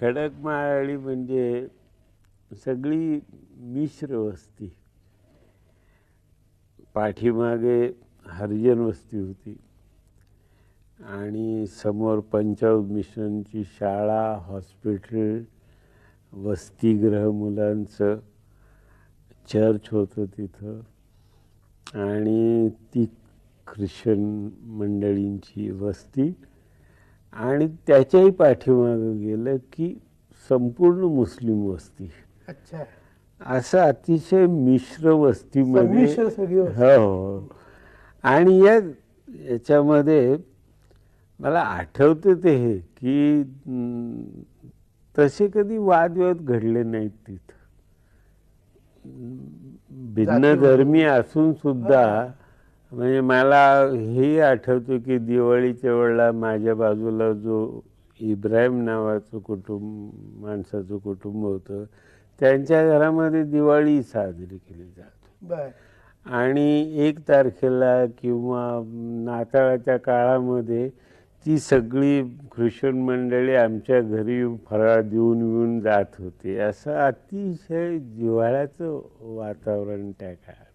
खडकमाळी म्हणजे सगळी मिश्र वस्ती. पाठीमागे हरिजन वस्ती होती. आणि समोर पंचायत मिशनची शाळा हॉस्पिटल वसतिगृह मुलांचं चर्च होतं तिथं. आणि ती ख्रिश्चन मंडळींची वस्ती. आणि त्याच्याही पाठीमागं गेलं की संपूर्ण मुस्लिम वस्ती. अच्छा. असं अतिशय मिश्र वस्तीमध्ये. हो हो. आणि या याच्यामध्ये मला आठवतं ते हे की तसे कधी वादविवाद घडले नाहीत तिथं. भिन्न धर्मी असून सुद्धा म्हणजे मला हे आठवतं की दिवाळीच्या वेळेला माझ्या बाजूला जो इब्राहिम नावाचं कुटुंब माणसाचं कुटुंब होतं त्यांच्या घरामध्ये दिवाळी साजरी केली जाते. आणि एक तारखेला किंवा नाताळाच्या काळामध्ये ती सगळी ख्रिश्चन मंडळी आमच्या घरी फराळ देऊन येऊन जात होते. असं अतिशय जिव्हाळ्याचं वातावरण त्या काळात.